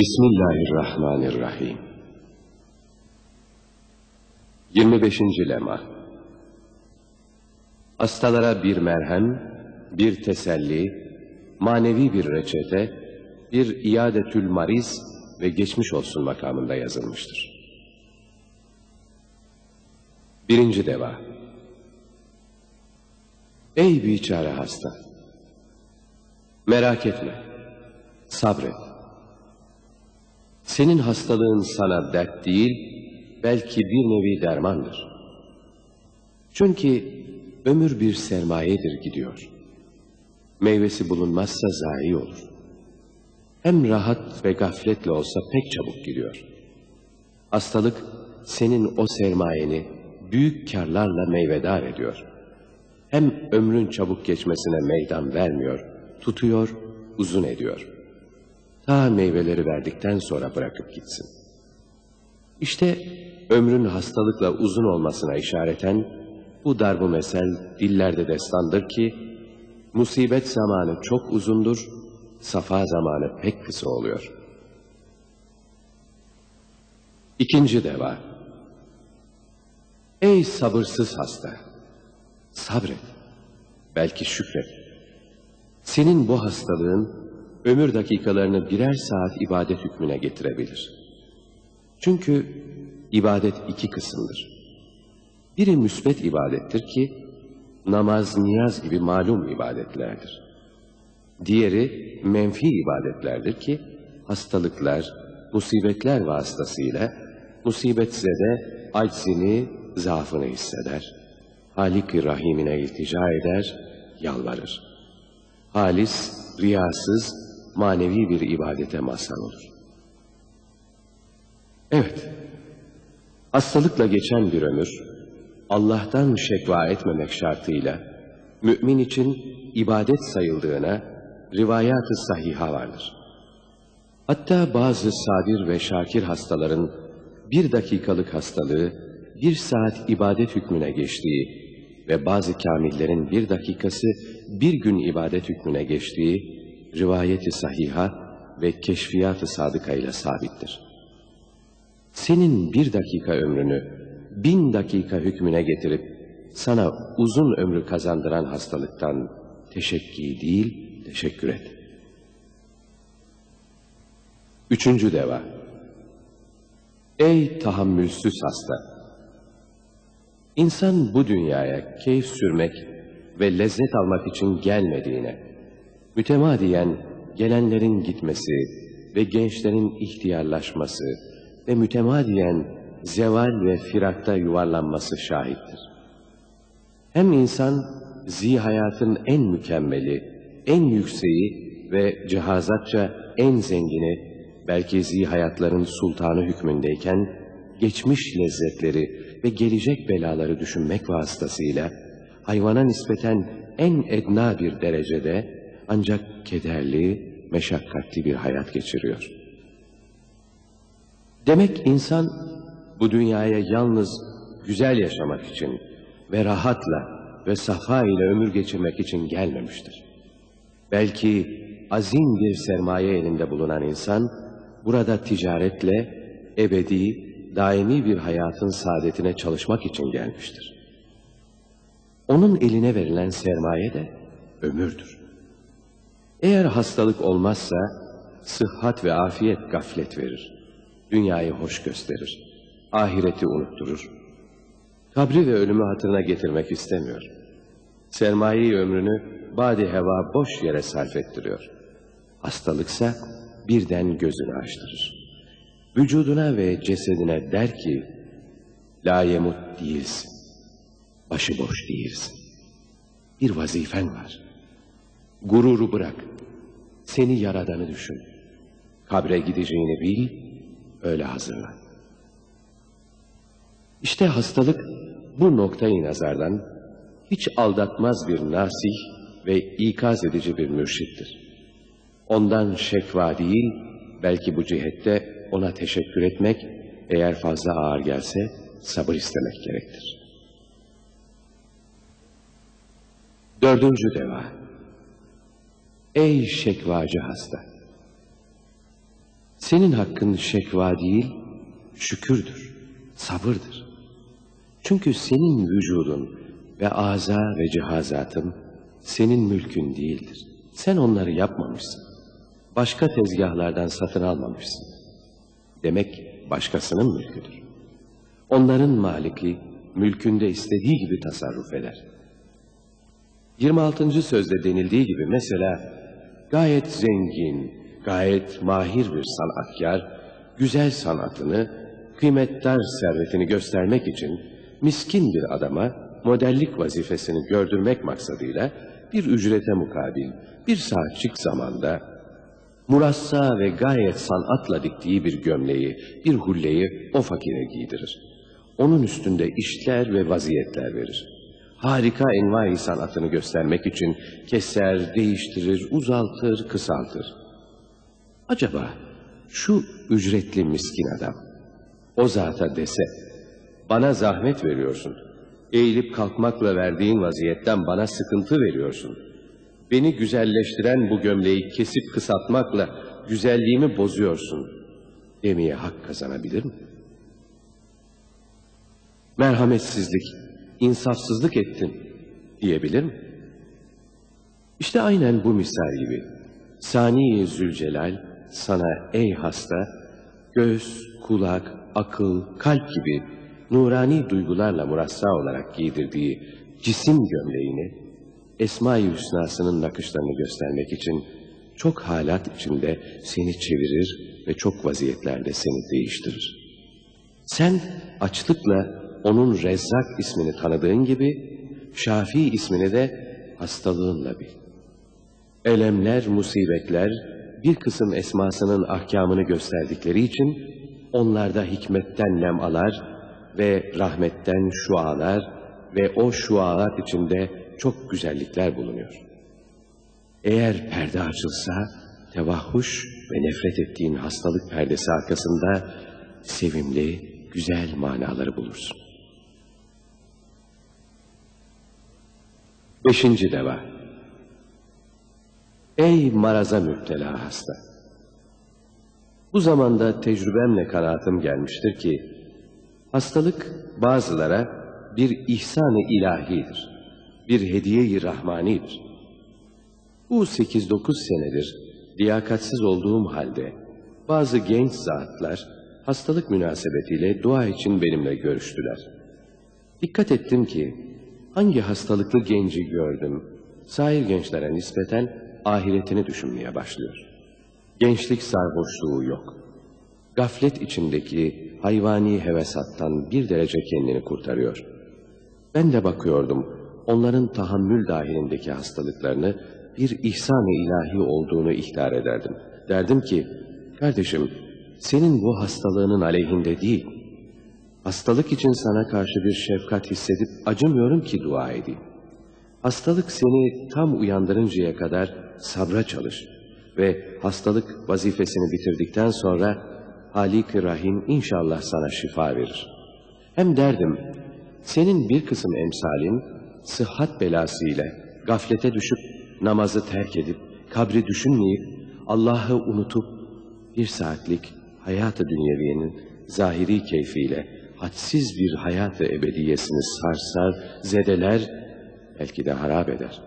Bismillahirrahmanirrahim. 25. Lema Hastalara bir merhem, bir teselli, manevi bir reçete, bir iadetül mariz ve geçmiş olsun makamında yazılmıştır. Birinci deva Ey biçare hasta! Merak etme, sabret. Senin hastalığın sana dert değil, belki bir nevi dermandır. Çünkü ömür bir sermayedir gidiyor. Meyvesi bulunmazsa zayi olur. Hem rahat ve gafletle olsa pek çabuk gidiyor. Hastalık senin o sermayeni büyük karlarla meyvedar ediyor. Hem ömrün çabuk geçmesine meydan vermiyor, tutuyor, uzun ediyor. Ta meyveleri verdikten sonra bırakıp gitsin. İşte ömrün hastalıkla uzun olmasına işareten bu darbu mesel dillerde destandır ki musibet zamanı çok uzundur, safa zamanı pek kısa oluyor. İkinci deva Ey sabırsız hasta! Sabret, belki şükret. Senin bu hastalığın ömür dakikalarını birer saat ibadet hükmüne getirebilir. Çünkü ibadet iki kısımdır. Biri müsbet ibadettir ki, namaz, niyaz gibi malum ibadetlerdir. Diğeri menfi ibadetlerdir ki, hastalıklar, musibetler vasıtasıyla musibetzede aczini, zaafını hisseder. Halik-i Rahim'ine iltica eder, yalvarır. Halis, riyasız, manevi bir ibadete mazhar olur. Evet, hastalıkla geçen bir ömür, Allah'tan şekva etmemek şartıyla, mümin için ibadet sayıldığına rivayat-ı sahiha vardır. Hatta bazı sabir ve şakir hastaların bir dakikalık hastalığı bir saat ibadet hükmüne geçtiği ve bazı kamillerin bir dakikası bir gün ibadet hükmüne geçtiği rivayeti sahiha ve keşfiyat-ı sadıka ile sabittir. Senin bir dakika ömrünü bin dakika hükmüne getirip sana uzun ömrü kazandıran hastalıktan teşekki değil, teşekkür et. Üçüncü deva. Ey tahammülsüz hasta! İnsan bu dünyaya keyif sürmek ve lezzet almak için gelmediğine, mütemadiyen gelenlerin gitmesi ve gençlerin ihtiyarlaşması ve mütemadiyen zeval ve firakta yuvarlanması şahittir. Hem insan zihayatın en mükemmeli, en yükseği ve cihazatça en zengini, belki zihayatların sultanı hükmündeyken, geçmiş lezzetleri ve gelecek belaları düşünmek vasıtasıyla, hayvana nispeten en edna bir derecede, ancak kederli, meşakkatli bir hayat geçiriyor. Demek insan bu dünyaya yalnız güzel yaşamak için ve rahatla ve safa ile ömür geçirmek için gelmemiştir. Belki azim bir sermaye elinde bulunan insan burada ticaretle ebedi, daimi bir hayatın saadetine çalışmak için gelmiştir. Onun eline verilen sermaye de ömürdür. Eğer hastalık olmazsa sıhhat ve afiyet gaflet verir. Dünyayı hoş gösterir. Ahireti unutturur. Kabri ve ölümü hatırına getirmek istemiyor. Sermayeyi ömrünü badi heva boş yere sarf ettiriyor. Hastalıksa birden gözünü açtırır. Vücuduna ve cesedine der ki, La yemut değilsin, başıboş değilsin. Bir vazifen var. Gururu bırak, seni yaradanı düşün. Kabre gideceğini bil, öyle hazırlan. İşte hastalık bu noktayı nazardan hiç aldatmaz bir nasih ve ikaz edici bir mürşittir. Ondan şekva değil, belki bu cihette ona teşekkür etmek, eğer fazla ağır gelse sabır istemek gerektir. Dördüncü deva. Ey şekvacı hasta! Senin hakkın şekva değil, şükürdür, sabırdır. Çünkü senin vücudun ve aza ve cihazatın senin mülkün değildir. Sen onları yapmamışsın. Başka tezgahlardan satın almamışsın. Demek başkasının mülküdür. Onların maliki mülkünde istediği gibi tasarruf eder. 26. sözde denildiği gibi mesela gayet zengin, gayet mahir bir sanatkar, güzel sanatını, kıymetdar servetini göstermek için miskin bir adama modellik vazifesini gördürmek maksadıyla bir ücrete mukabil bir saatçik zamanda murassa ve gayet sanatla diktiği bir gömleği, bir hulleyi o fakire giydirir. Onun üstünde işler ve vaziyetler verir. Harika envai sanatını göstermek için keser, değiştirir, uzaltır, kısaltır. Acaba şu ücretli miskin adam o zata dese, bana zahmet veriyorsun, eğilip kalkmakla verdiğin vaziyetten bana sıkıntı veriyorsun. Beni güzelleştiren bu gömleği kesip kısaltmakla güzelliğimi bozuyorsun demeye hak kazanabilir mi? Merhametsizlik, insafsızlık ettin diyebilir mi? İşte aynen bu misal gibi. Saniye Zülcelal sana ey hasta, göz, kulak, akıl, kalp gibi nurani duygularla murassa olarak giydirdiği cisim gömleğini, Esma-i Hüsna'sının nakışlarını göstermek için çok halat içinde seni çevirir ve çok vaziyetlerde seni değiştirir. Sen açlıkla onun Rezzak ismini tanıdığın gibi Şafi ismini de hastalığınla bil. Elemler, musibetler bir kısım esmasının ahkamını gösterdikleri için onlarda hikmetten lemalar ve rahmetten şualar ve o şualat içinde çok güzellikler bulunuyor. Eğer perde açılsa tevahhuş ve nefret ettiğin hastalık perdesi arkasında sevimli, güzel manaları bulursun. Beşinci deva. Ey maraza müptela hasta! Bu zamanda tecrübemle kanaatim gelmiştir ki, hastalık bazılara bir ihsan-ı ilahidir, bir hediye-i rahmanidir. Bu sekiz dokuz senedir liyakatsiz olduğum halde bazı genç zatlar hastalık münasebetiyle dua için benimle görüştüler. Dikkat ettim ki hangi hastalıklı genci gördüm, sair gençlere nispeten ahiretini düşünmeye başlıyor. Gençlik sarhoşluğu yok. Gaflet içindeki hayvani hevesattan bir derece kendini kurtarıyor. Ben de bakıyordum, onların tahammül dahilindeki hastalıklarını bir ihsan-ı ilahi olduğunu ihtar ederdim. Derdim ki, kardeşim senin bu hastalığının aleyhinde değil, hastalık için sana karşı bir şefkat hissedip acımıyorum ki dua edeyim. Hastalık seni tam uyandırıncaya kadar sabra çalış ve hastalık vazifesini bitirdikten sonra Halik-i Rahim inşallah sana şifa verir. Hem derdim, senin bir kısım emsalin sıhhat belası ile gaflete düşüp namazı terk edip kabri düşünmeyip Allah'ı unutup bir saatlik hayatı dünyeviyenin zahiri keyfiyle hadsiz bir hayatı ebediyesini sarsar, zedeler, belki de harap eder.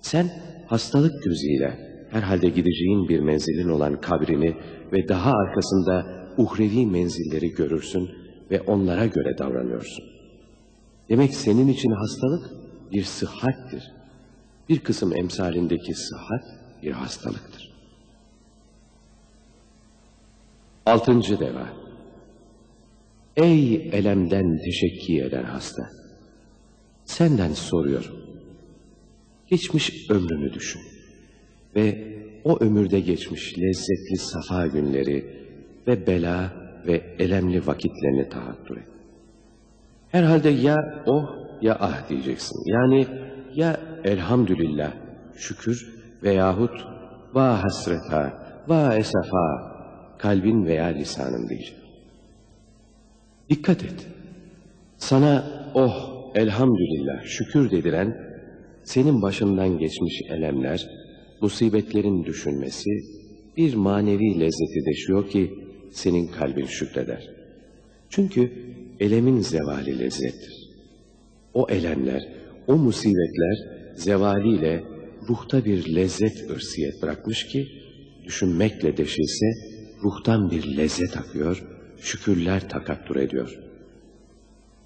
Sen hastalık gözüyle herhalde gideceğin bir menzilin olan kabrini ve daha arkasında uhrevi menzilleri görürsün ve onlara göre davranıyorsun. Demek senin için hastalık bir sıhhattir. Bir kısım emsalindeki sıhhat bir hastalıktır. Altıncı deva. Ey elemden teşekki eden hasta! Senden soruyorum. Geçmiş ömrünü düşün ve o ömürde geçmiş lezzetli safa günleri ve bela ve elemli vakitlerini tahattür et. Herhalde ya oh ya ah diyeceksin. Yani ya elhamdülillah, şükür veyahut va hasreta, va esafa, kalbin veya lisanın diyecek. Dikkat et. Sana oh elhamdülillah şükür dediren senin başından geçmiş elemler, musibetlerin düşünmesi bir manevi lezzeti deşiyor ki senin kalbin şükreder. Çünkü elemin zevali lezzettir. O elemler, o musibetler zevaliyle ruhta bir lezzet ırsiyet bırakmış ki düşünmekle deşilse ruhtan bir lezzet akıyor, şükürler takattur ediyor.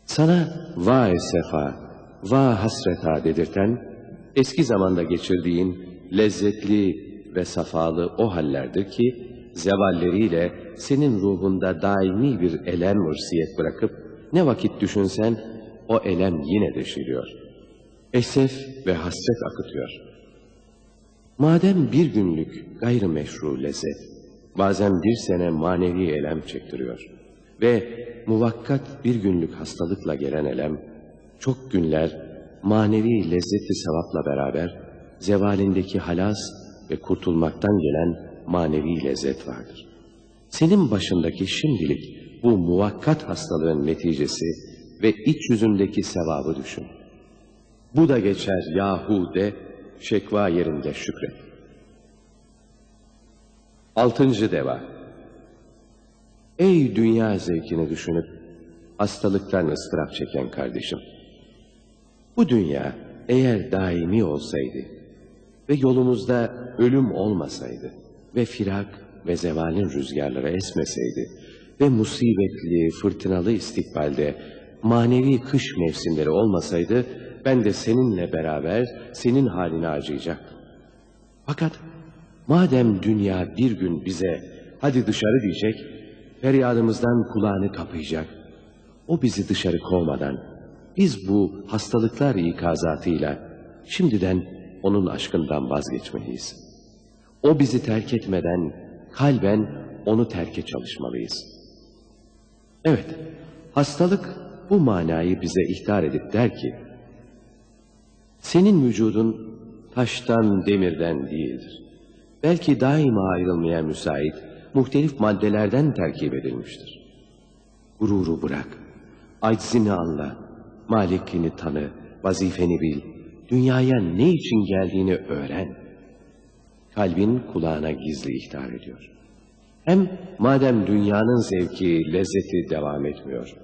Sana vay sefa, va hasreta dedirten eski zamanda geçirdiğin lezzetli ve safalı o hallerdir ki zevalleriyle senin ruhunda daimi bir elem ırsiyet bırakıp ne vakit düşünsen o elem yine deşiliyor. Esef ve hasret akıtıyor. Madem bir günlük gayrimeşru lezzet, bazen bir sene manevi elem çektiriyor ve muvakkat bir günlük hastalıkla gelen elem, çok günler manevi lezzetli sevapla beraber zevalindeki halas ve kurtulmaktan gelen manevi lezzet vardır. Senin başındaki şimdilik bu muvakkat hastalığın neticesi ve iç yüzündeki sevabı düşün. Bu da geçer yahu de, şekva yerinde şükret. Altıncı deva. Ey dünya zevkini düşünüp hastalıktan ıstırap çeken kardeşim. Bu dünya eğer daimi olsaydı ve yolumuzda ölüm olmasaydı ve firak ve zevalin rüzgarları esmeseydi ve musibetli, fırtınalı istikbalde manevi kış mevsimleri olmasaydı ben de seninle beraber senin halini acıyacaktım. Fakat madem dünya bir gün bize hadi dışarı diyecek, feryadımızdan kulağını kapayacak, o bizi dışarı kovmadan biz bu hastalıklar ikazatıyla şimdiden onun aşkından vazgeçmeliyiz. O bizi terk etmeden kalben onu terke çalışmalıyız. Evet, hastalık bu manayı bize ihtar edip der ki, senin vücudun taştan, demirden değildir. Belki daima ayrılmaya müsait, muhtelif maddelerden terkip edilmiştir. Gururu bırak, aczini anla, malikini tanı, vazifeni bil, dünyaya ne için geldiğini öğren. Kalbin kulağına gizli ihtar ediyor. Hem madem dünyanın zevki, lezzeti devam etmiyor,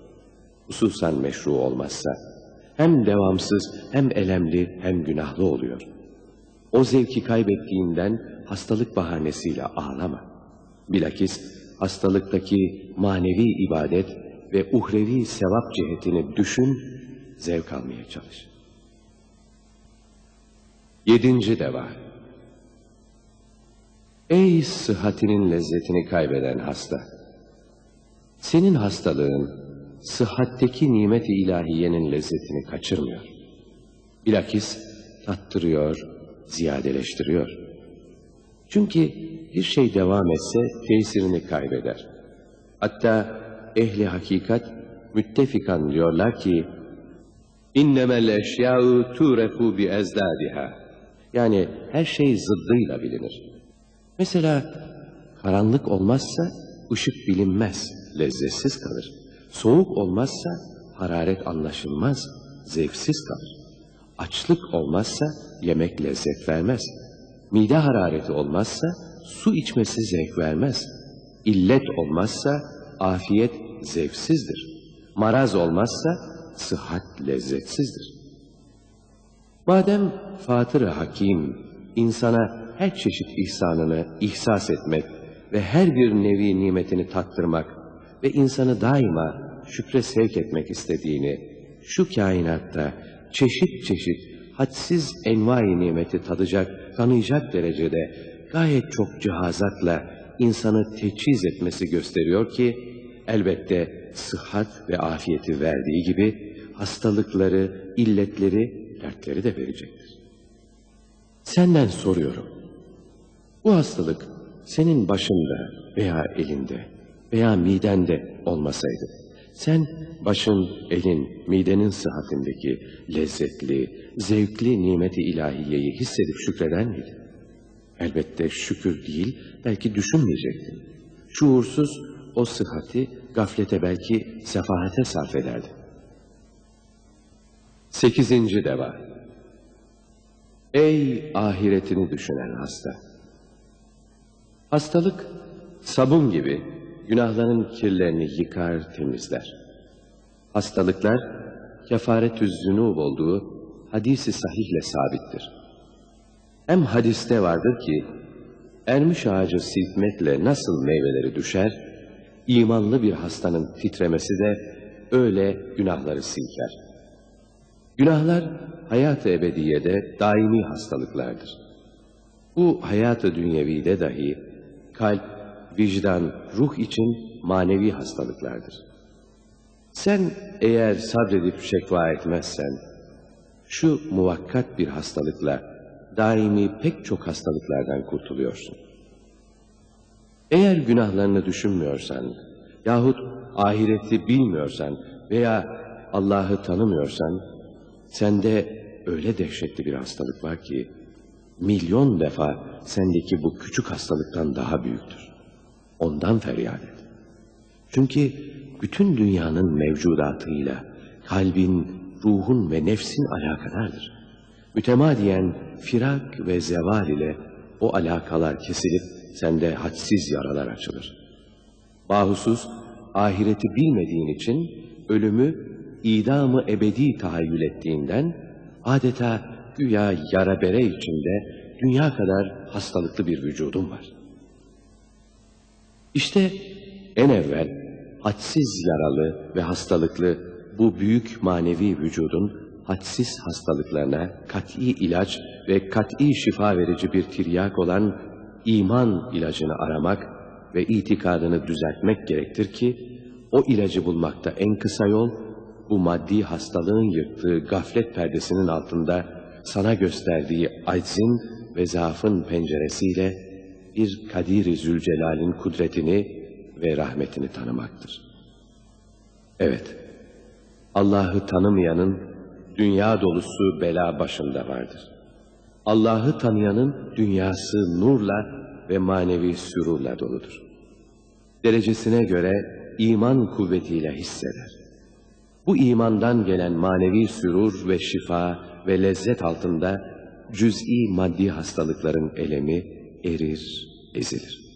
hususan meşru olmazsa, hem devamsız, hem elemli, hem günahlı oluyor. O zevki kaybettiğinden hastalık bahanesiyle ağlama. Bilakis hastalıktaki manevi ibadet ve uhrevi sevap cihetini düşün, zevk almaya çalış. Yedinci deva. Ey sıhhatinin lezzetini kaybeden hasta! Senin hastalığın sıhhatteki nimet-i ilahiyenin lezzetini kaçırmıyor. Bilakis tattırıyor, ziyadeleştiriyor. Çünkü bir şey devam etse tesirini kaybeder. Hatta ehli hakikat müttefikan diyorlar ki innemel eşya'u turefu bi ezdadiha yani her şey zıddıyla bilinir. Mesela karanlık olmazsa ışık bilinmez, lezzetsiz kalır. Soğuk olmazsa hararet anlaşılmaz, zevksiz kalır. Açlık olmazsa yemek lezzet vermez. Mide harareti olmazsa su içmesi zevk vermez. İllet olmazsa afiyet zevksizdir. Maraz olmazsa sıhhat lezzetsizdir. Madem Fatır-ı Hakim insana her çeşit ihsanını ihsas etmek ve her bir nevi nimetini tattırmak ve insanı daima şükre sevk etmek istediğini, şu kainatta çeşit çeşit hadsiz envai nimeti tadacak, tanıyacak derecede gayet çok cihazatla insanı teçhiz etmesi gösteriyor ki, elbette sıhhat ve afiyeti verdiği gibi hastalıkları, illetleri, dertleri de verecektir. Senden soruyorum. Bu hastalık senin başında veya elinde veya midende olmasaydı, sen başın, elin, midenin sıhhatindeki lezzetli, zevkli nimeti ilahiyeyi hissedip şükreden miydin? Elbette şükür değil, belki düşünmeyecektin. Şuursuz o sıhhati gaflete belki sefahate sarf ederdi. Sekizinci deva. Ey ahiretini düşünen hasta! Hastalık sabun gibi günahların kirlerini yıkar, temizler. Hastalıklar kefaretü zünub olduğu hadisi sahihle sabittir. Hem hadiste vardır ki ermiş ağacı silkmekle nasıl meyveleri düşer, imanlı bir hastanın titremesi de öyle günahları silker. Günahlar hayat-ı ebediyede daimi hastalıklardır. Bu hayat-ı dünyevide dahi kalp, vicdan, ruh için manevi hastalıklardır. Sen eğer sabredip şekva etmezsen, şu muvakkat bir hastalıkla daimi pek çok hastalıklardan kurtuluyorsun. Eğer günahlarını düşünmüyorsan yahut ahireti bilmiyorsan veya Allah'ı tanımıyorsan sende öyle dehşetli bir hastalık var ki milyon defa sendeki bu küçük hastalıktan daha büyüktür. Ondan feryat et. Çünkü bütün dünyanın mevcudatıyla kalbin, ruhun ve nefsin alakadardır. Mütemadiyen firak ve zeval ile o alakalar kesilip sende hadsiz yaralar açılır. Bahusuz ahireti bilmediğin için ölümü idamı ebedi tahayyül ettiğinden adeta güya yara bere içinde dünya kadar hastalıklı bir vücudun var. İşte en evvel hadsiz yaralı ve hastalıklı bu büyük manevi vücudun hadsiz hastalıklarına kat'i ilaç ve kat'i şifa verici bir tiryak olan iman ilacını aramak ve itikadını düzeltmek gerektir ki o ilacı bulmakta en kısa yol bu maddi hastalığın yırttığı gaflet perdesinin altında sana gösterdiği aczin ve zaafın penceresiyle bir Kadir-i Zülcelal'in kudretini ve rahmetini tanımaktır. Evet, Allah'ı tanımayanın dünya dolusu bela başında vardır. Allah'ı tanıyanın dünyası nurla ve manevi sürurla doludur. Derecesine göre iman kuvvetiyle hisseder. Bu imandan gelen manevi sürur ve şifa ve lezzet altında cüz'i maddi hastalıkların elemi it is easidir.